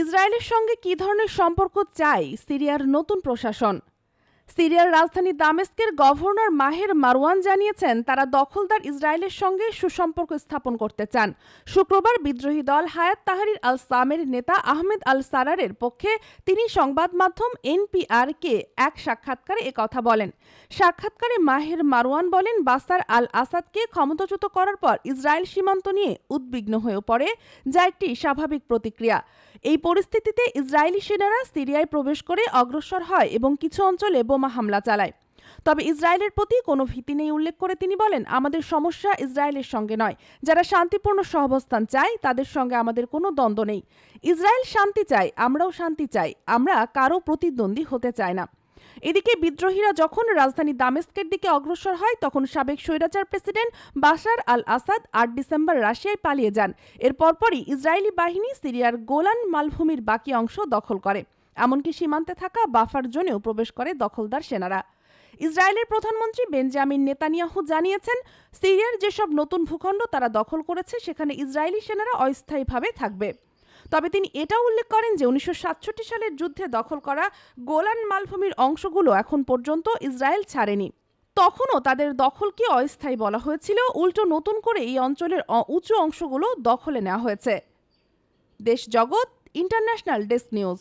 ইসরায়েলের সঙ্গে কী ধরনের সম্পর্ক চাই সিরিয়ার নতুন প্রশাসন? সিরিয়ার রাজধানী দামেস্কের গভর্নর মাহের মারওয়ান জানিয়েছেন, তারা দখলদার ইসরায়েলের সঙ্গে সুসম্পর্ক স্থাপন করতে চান। শুক্রবার বিদ্রোহী দল হায়াত তাহারির আল সামের নেতা আহমেদ আল সারারের পক্ষে তিনি সংবাদ মাধ্যম এনপিআরকে এক সাক্ষাৎকারে একথা বলেন। সাক্ষাৎকারে মাহের মারওয়ান বলেন, বাসার আল আসাদকে ক্ষমতাচ্যুত করার পর ইসরায়েল সীমান্ত নিয়ে উদ্বিগ্ন হয়ে পড়ে, যা একটি স্বাভাবিক প্রতিক্রিয়া। এই পরিস্থিতিতে ইসরায়েলি সেনারা সিরিয়ায় প্রবেশ করে অগ্রসর হয় এবং কিছু অঞ্চলে বোমা হামলা চালায়। তবে ইসরায়েলের প্রতি কোনো ভীতি নেই উল্লেখ করে তিনি বলেন, আমাদের সমস্যা ইসরায়েলের সঙ্গে নয়। যারা শান্তিপূর্ণ সহবস্থান চায়, তাদের সঙ্গে আমাদের কোনো দ্বন্দ্ব নেই। ইসরায়েল শান্তি চায়, আমরাও শান্তি চাই। আমরা কারও প্রতিদ্বন্দ্বী হতে চাই না। এদিকে বিদ্রোহীরা যখন রাজধানী দামেস্কের দিকে অগ্রসর হয়, তখন সাবেক স্বৈরাচার প্রেসিডেন্ট বাশার আল আসাদ আট ডিসেম্বর রাশিয়ায় পালিয়ে যান। এর ইসরায়েলি বাহিনী সিরিয়ার গোলান মালভূমির বাকি অংশ দখল করে। এমনকি সীমান্তে থাকা বাফার জোনেও প্রবেশ করে দখলদার সেনারা। ইসরায়েলের প্রধানমন্ত্রী বেঞ্জামিন নেতানিয়াহু জানিয়েছেন, সিরিয়ার যেসব নতুন ভূখণ্ড তারা দখল করেছে, সেখানে ইসরায়েলি সেনারা অস্থায়ীভাবে থাকবে। তবে তিনি এটাও উল্লেখ করেন যে উনিশশো সাতষট্টি সালের যুদ্ধে দখল করা গোলান মালভূমির অংশগুলো এখন পর্যন্ত ইসরায়েল ছাড়েনি। তখনও তাদের দখলকে অস্থায়ী বলা হয়েছিল। উল্টো নতুন করে এই অঞ্চলের উঁচু অংশগুলো দখলে নেওয়া হয়েছে। দেশ জগৎ, ইন্টারন্যাশনাল ডেস্ক নিউজ।